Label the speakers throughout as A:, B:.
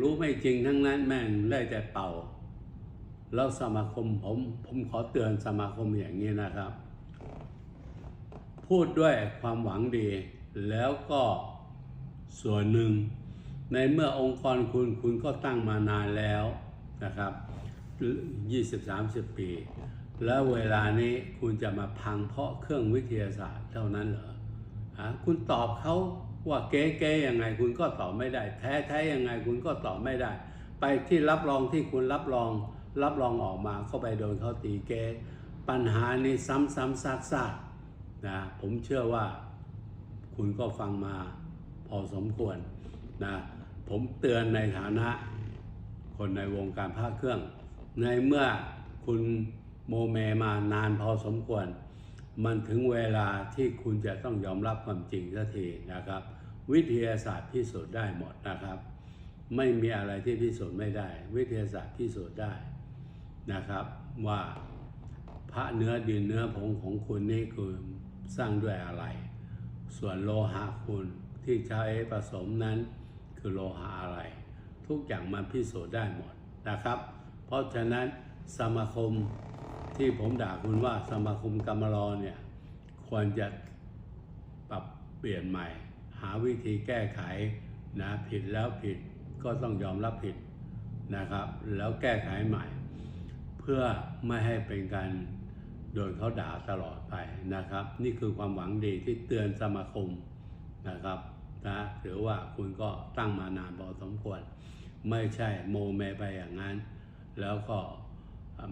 A: รู้ไม่จริงทั้งนั้นแม่งได้แต่เป่า แล้วสมาคมผมผมขอเตือนสมาคมอย่างนี้นะครับ พูดด้วยความหวังดี แล้วก็ส่วนหนึ่ง ในเมื่อองค์กรคุณคุณก็ตั้งมานานแล้วนะครับ20-30 ปี แล้วเวลานี้คุณจะมาพังเพราะเครื่องวิทยาศาสตร์เท่านั้นเหรอคุณตอบเขา ว่าเก๊ๆยังไงคุณก็ตอบไม่ได้ แท้ๆยังไงคุณก็ตอบไม่ได้ ไปที่รับรองที่คุณรับรอง รับรองออกมาเข้าไปโดนเขาตีเก๊ปัญหานี้ซ้ำๆซากๆนะผมเชื่อว่าคุณก็ฟังมาพอสมควรนะผมเตือนในฐานะ คนในวงการพระเครื่อง ในเมื่อคุณโมเมมานานพอสมควร มันถึงเวลาที่คุณจะต้องยอมรับความจริงสักทีนะครับ วิทยาศาสตร์พิสูจน์ได้หมดนะครับ ไม่มีอะไรที่พิสูจน์ไม่ได้ วิทยาศาสตร์พิสูจน์ได้นะครับ ว่าพระเนื้อดินเนื้อผงของคุณนี่คือสร้างด้วยอะไร ส่วนโลหะคุณที่ใช้ผสมนั้นคือโลหะอะไร ทุกอย่างมันพิสูจน์ได้หมดนะครับ เพราะฉะนั้นสมาคมที่ผมด่าคุณว่าสมาคมกรรมรอเนี่ยควรจะปรับเปลี่ยนใหม่ หาวิธีแก้ไขนะผิดแล้วผิดก็ต้องยอมรับผิดนะครับ แล้วแก้ไขใหม่ เพื่อไม่ให้เป็นการโดนเขาด่าตลอดไปนะครับ นี่คือความหวังดีที่เตือนสมาคมนะครับนะถือว่าคุณก็ตั้งมานานพอสมควร ไม่ใช่โมเมไปอย่างนั้น แล้วก็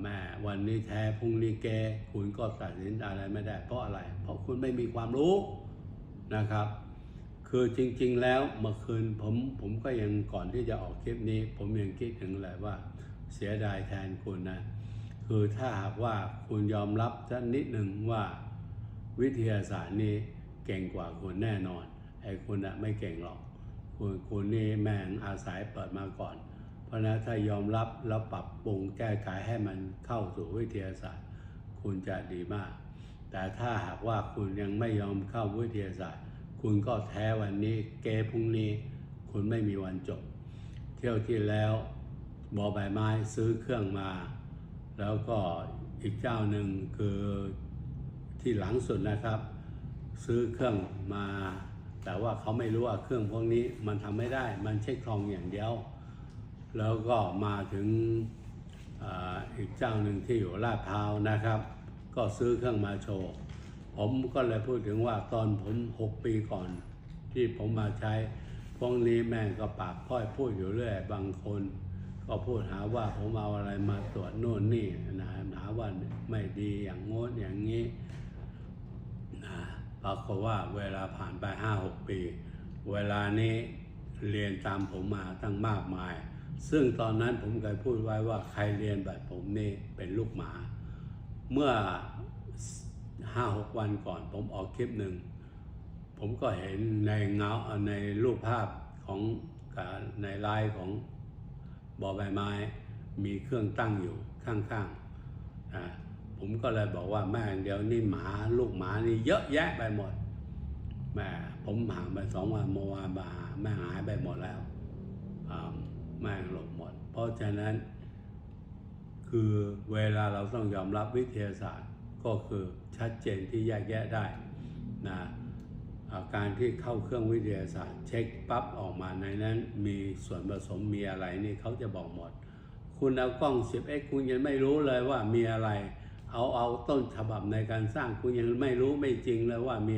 A: แม่วันนี้แท้พรุ่งนี้แกคุณก็ตัดสินอะไรไม่ได้ เพราะอะไร เพราะคุณไม่มีความรู้นะครับ คือจริง ๆ แล้วเมื่อคืนผมผมก็ยังก่อนที่จะออกคลิปนี้ ผมยังคิดถึงเลยว่าเสียดายแทนคุณนะ คือถ้าหากว่าคุณยอมรับสักนิดหนึ่งว่าวิทยาศาสตร์นี่เก่งกว่าคุณแน่นอนไอ้คุณอะไม่เก่งหรอก คุณคุณนี่แม่งอาศัยเปิดมาก่อน เพราะนั้นถ้ายอมรับแล้วปรับปรุงแก้ไขให้มันเข้าสู่วิทยาศาสตร์ คุณจะดีมาก แต่ถ้าหากว่าคุณยังไม่ยอมเข้าวิทยาศาสตร์ คุณก็แท้วันนี้เกพรุ่งนี้ คุณไม่มีวันจบ เที่ยวที่แล้วบอใบไม้ซื้อเครื่องมา แล้วก็อีกเจ้าหนึ่งคือที่หลังสุดนะครับ ซื้อเครื่องมา แต่ว่าเขาไม่รู้ว่าเครื่องพวกนี้มันทำไม่ได้มันใช้คลองอย่างเดียว แล้วก็มาถึงออีกเจ้าหนึ่งที่อยู่ลาดพร้าวนะครับ ก็ซื้อเครื่องมาโชว์ ผมก็เลยพูดถึงว่าตอนผมหกปีก่อน ที่ผมมาใช้พวกนี้แม่งก็ปากพ้อยพูดอยู่เรื่อยบางคน ก็พูดหาว่าผมเอาอะไรมาตรวจโน่นนี่นะหาว่าไม่ดีอย่างโน้นอย่างนี้นะปรากฏว่าเวลาผ่านไปห้าหกปี เวลานี้เรียนตามผมมาตั้งมากมาย ซึ่งตอนนั้นผมเคยพูดไว้ว่าใครเรียนแบบผมนี่เป็นลูกหมา เมื่อ ห้าหกวันก่อน ผมออกคลิปหนึ่ง ผมก็เห็นในเงาในรูปภาพของในไลน์ของบอใบไม้ มีเครื่องตั้งอยู่ข้างๆผมก็เลยบอกว่าแม่เดี๋ยวนี่หมาลูกหมานี่เยอะแยะไปหมดแม่ผมห่างไปสองวันเมื่อวานมาแม่หายไปหมดแล้วแม่หลบหมด เพราะฉะนั้น คือเวลาเราต้องยอมรับวิทยาศาสตร์ ก็คือชัดเจนที่แยกแยะได้นะาการที่เข้าเครื่องวิทยาศาสตร์ เช็คปั๊บออกมาในนั้นมีส่วนผสมมีอะไรนี่เขาจะบอกหมด คุณเอากล้อง 10x คุณยังไม่รู้เลยว่ามีอะไร เอาเอาต้นฉบับในการสร้างคุณยังไม่รู้ไม่จริงเลยว่ามี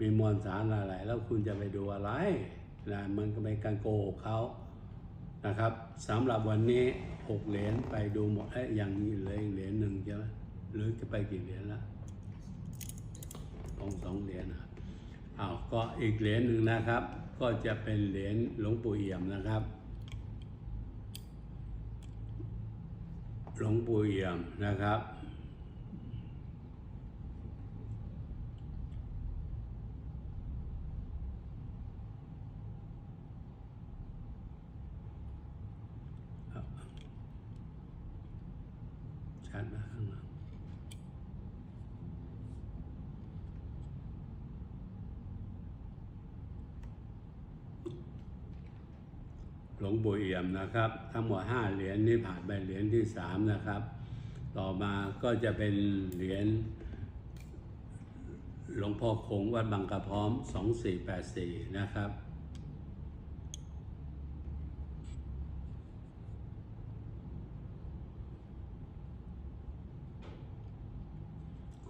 A: มีมวลสารอะไร แล้วคุณจะไปดูอะไรนะมันก็เป็นการโกหกเขานะครับสำหรับวันนี้หกเหรียญไปดูหมดเอ้ยยังมีเหลืออีกเหรียญหนึ่งใช่ไหม หรือจะไปกี่เหรียญละองสองเหรียญนะอ้าวก็อีกเหรียญหนึ่งนะครับ ก็จะเป็นเหรียญหลวงปู่เอี่ยมนะครับ หลวงปู่เอี่ยมนะครับ ชัดนะข้างหลัง หลวงปู่เอี่ยมนะครับ ทั้งหมดห้าเหรียญนี้ผ่านไปเหรียญที่สามนะครับ ต่อมาก็จะเป็นเหรียญหลวงพ่อคงวัดบางกระพร้อม 2484 นะครับ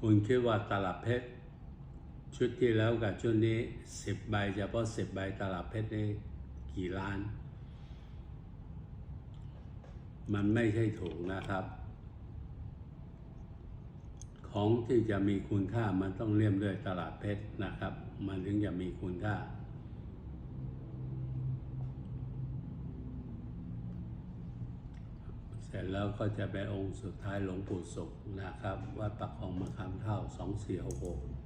A: คุณคิดว่าตลับเพชร ชุดที่แล้วกับชุดนี้ 10 ใบเฉพาะ10 ใบตลับเพชรนี่กี่ล้าน มันไม่ใช่ถูกนะครับ ของที่จะมีคุณค่ามันต้องเลี่ยมด้วยตลาดเพชรนะครับ มันถึงจะมีคุณค่า เสร็จแล้วก็จะเป็นองค์สุดท้ายหลวงปู่ศุกร์นะครับ วัดปักคลองมะขามเท่า2466กี่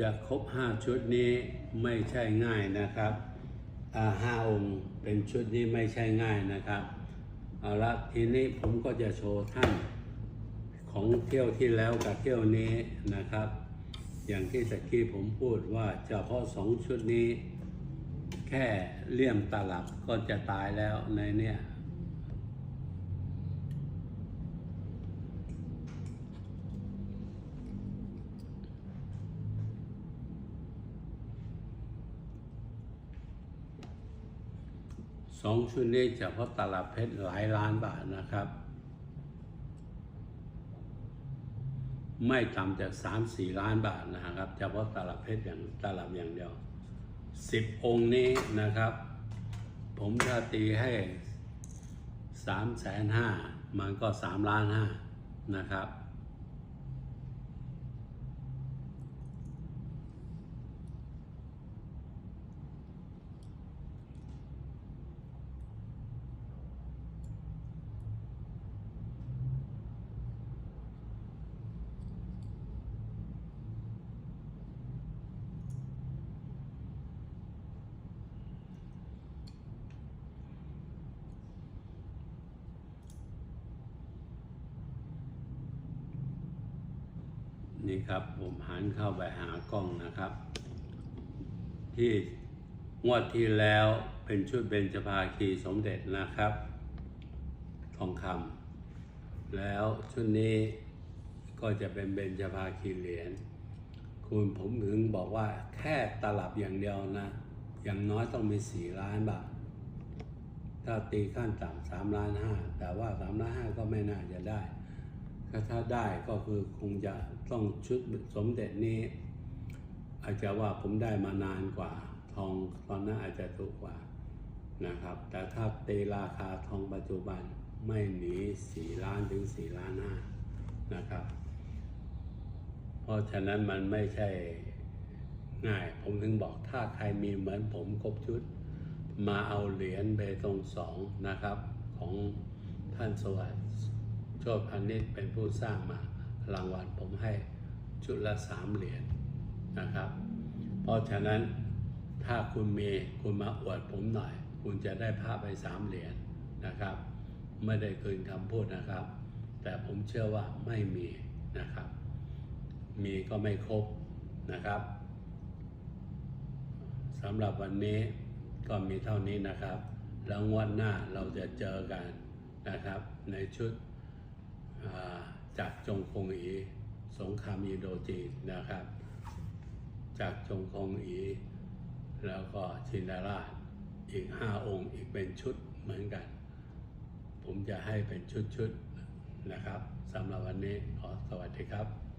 A: จะครบห้าชุดนี้ไม่ใช่ง่ายนะครับห้าองค์เป็นชุดนี้ไม่ใช่ง่ายนะครับเอาละทีนี้ผมก็จะโชว์ท่านของเที่ยวที่แล้วกับเที่ยวนี้นะครับ อย่างที่ตะกี้ผมพูดว่าเฉพาะสองชุดนี้ แค่เลี่ยมตลับก็จะตายแล้วในเนี่ย สองชุดนี้เฉพาะตลับเพชรหลายล้านบาทนะครับ ไม่ต่ำจากสามสี่ล้านบาทนะครับเฉพาะตลับเพชรอย่างตลับอย่างเดียวสิบองค์นี้นะครับ ผมถ้าตีให้สามแสนห้ามันก็สามล้านห้านะครับ นี่ครับผมหันเข้าไปหากล้องนะครับ ที่งวดที่แล้วเป็นชุดเบญจภาคีสมเด็จนะครับ ทองคำแล้วชุดนี้ก็จะเป็นเบญจภาคีเหรียญคุณผมถึงบอกว่าแค่ตลับอย่างเดียวนะ อย่างน้อยต้องมีสี่ล้านบาท ถ้าตีขั้นต่ำสามล้านห้าแต่ว่าสามล้านห้าก็ไม่น่าจะได้ ถ้าถ้าได้ก็คือคงจะต้องชุดสมเด็จนี้ อาจจะว่าผมได้มานานกว่าทองตอนนั้นอาจจะถูกกว่านะครับ แต่ถ้าตีราคาทองปัจจุบันไม่หนีสี่ล้านถึงสี่ล้านห้านะครับ เพราะฉะนั้นมันไม่ใช่ง่าย ผมถึงบอกถ้าใครมีเหมือนผมครบชุด มาเอาเหรียญเบตงสองนะครับ ของท่านสวัสดิ์ โชติพันนิชเป็นผู้สร้างมารางวัลผมให้ชุดละสามเหรียญนะครับ เพราะฉะนั้นถ้าคุณมีคุณมาอวดผมหน่อย คุณจะได้พระไปสามเหรียญนะครับ ไม่ได้เกินคำพูดนะครับ แต่ผมเชื่อว่าไม่มีนะครับ มีก็ไม่ครบนะครับสำหรับวันนี้ก็มีเท่านี้นะครับ แล้วงวดหน้าเราจะเจอกันนะครับ ในชุด จากจงคงอีสงครามอินโดจีนนะครับ จากจงคงอีแล้วก็ชินดาราชอีกห้าองค์อีกเป็นชุดเหมือนกัน ผมจะให้เป็นชุดๆนะครับสำหรับวันนี้ขอสวัสดีครับ